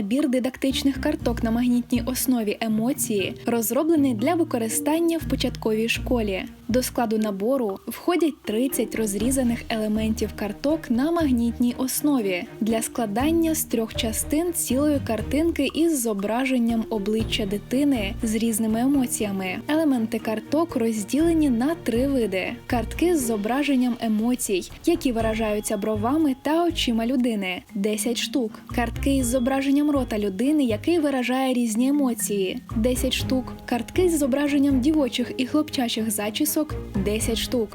набір дидактичних карток на магнітній основі емоції, розроблений для використання в початковій школі. До складу набору входять 30 розрізаних елементів карток на магнітній основі для складання з трьох частин цілої картинки із зображенням обличчя дитини з різними емоціями. Елементи карток розділені на три види: картки з зображенням емоцій, які виражаються бровами та очима людини 10 штук. Картки із зображенням рота людини, який виражає різні емоції 10 штук. Картки з зображенням дівочих і хлопчачих зачісок 10 штук.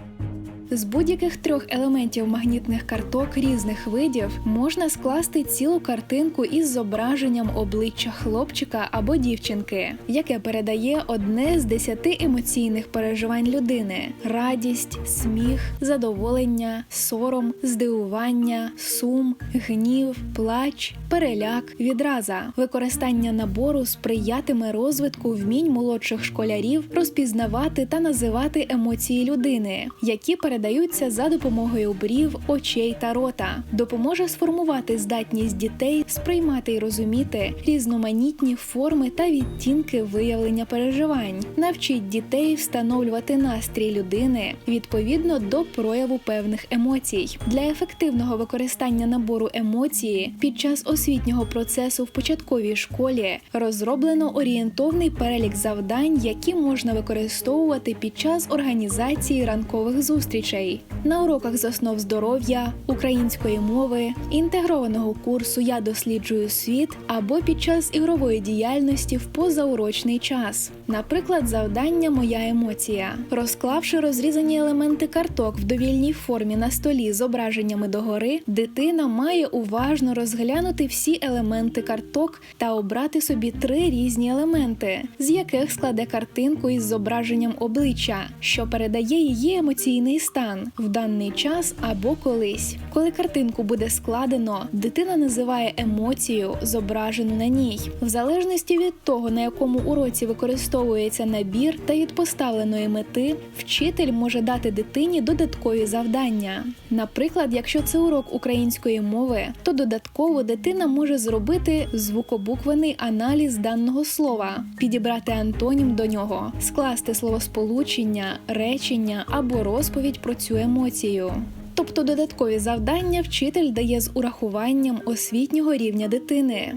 З будь-яких трьох елементів магнітних карток різних видів можна скласти цілу картинку із зображенням обличчя хлопчика або дівчинки, яке передає одне з десяти емоційних переживань людини: радість, сміх, задоволення, сором, здивування, сум, гнів, плач, переляк, відраза. Використання набору сприятиме розвитку вмінь молодших школярів розпізнавати та називати емоції людини, які передаються за допомогою брів, очей та рота, допоможе сформувати здатність дітей сприймати і розуміти різноманітні форми та відтінки виявлення переживань, навчить дітей встановлювати настрій людини відповідно до прояву певних емоцій. Для ефективного використання набору емоції під час освітнього процесу в початковій школі розроблено орієнтовний перелік завдань, які можна використовувати під час організації ранкових зустрічей на уроках з основ здоров'я, української мови, інтегрованого курсу Я досліджую світ або під час ігрової діяльності в позаурочний час. Наприклад, завдання Моя емоція, розклавши розрізані елементи карток в довільній формі на столі зображеннями догори, дитина має уважно розглянути всі елементи карток та обрати собі три різні елементи, з яких складе картинку із зображенням обличчя, що передає її емоційний стан в даний час або колись. Коли картинку буде складено, дитина називає емоцію, зображену на ній, в залежності від того, на якому уроці використовується набір та від поставленої мети, вчитель може дати дитині додаткові завдання. Наприклад, якщо це урок української мови, то додатково дитина може зробити звукобуквений аналіз даного слова, підібрати антонім до нього, скласти словосполучення, речення або розповідь про цю емоцію. Тобто додаткові завдання вчитель дає з урахуванням освітнього рівня дитини.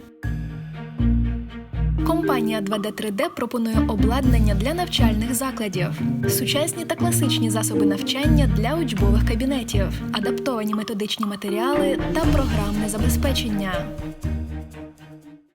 Компанія 2D3D пропонує обладнання для навчальних закладів, сучасні та класичні засоби навчання для учбових кабінетів, адаптовані методичні матеріали та програмне забезпечення.